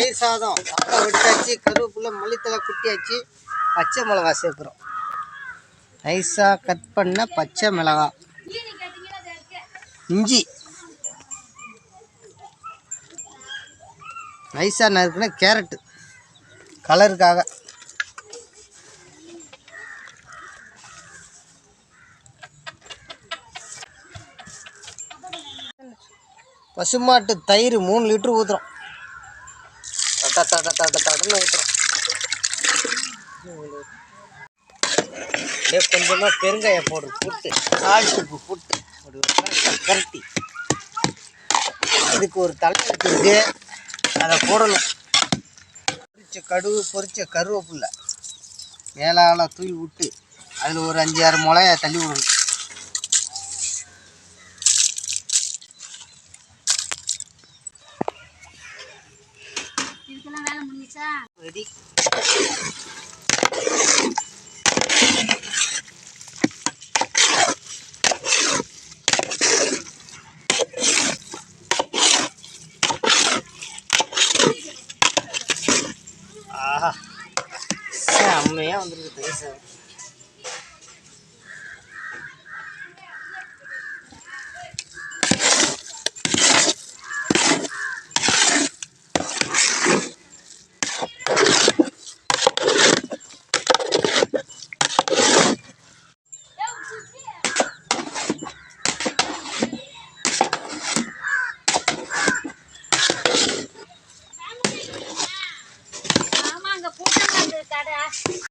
தயிர் சாதம் அப்பா வெட்டாச்சு கருவேப்பிலை மல்லித்தலை குட்டியாச்சு பச்சை மிளகா சேர்க்குறோம். நைஸாக கட் பண்ண பச்சை மிளகா இஞ்சி. நைஸாக நறுக்குன கேரட்டு. கலருக்காக. பசுமாட்டு தயிர் மூணு லிட்டரு ஊற்றுறோம் தட்ட தட்ட தட்ட தட்டன்னு ஊற்றுறோம் அப்படியே கொஞ்சமாக பெருங்காயம் போடுற புட்டு சால்ட் உப்பு புட்டு ஒரு கரட்டி இதுக்கு ஒரு தலையெழுத்து இருக்கு அதை போடணும் பொரிச்ச கடுகு பொரிச்ச கருவேப்பில்லை. மேலால தூவி விட்டு அதில் ஒரு அஞ்சு ஆறு மிளகாய தள்ளி விடணும். இதுக்கெல்லாம் வேலை முடிஞ்சிச்சா? ரெடி ஆஹா. செம்மையாக வந்துருக்கு தயிர் টাটা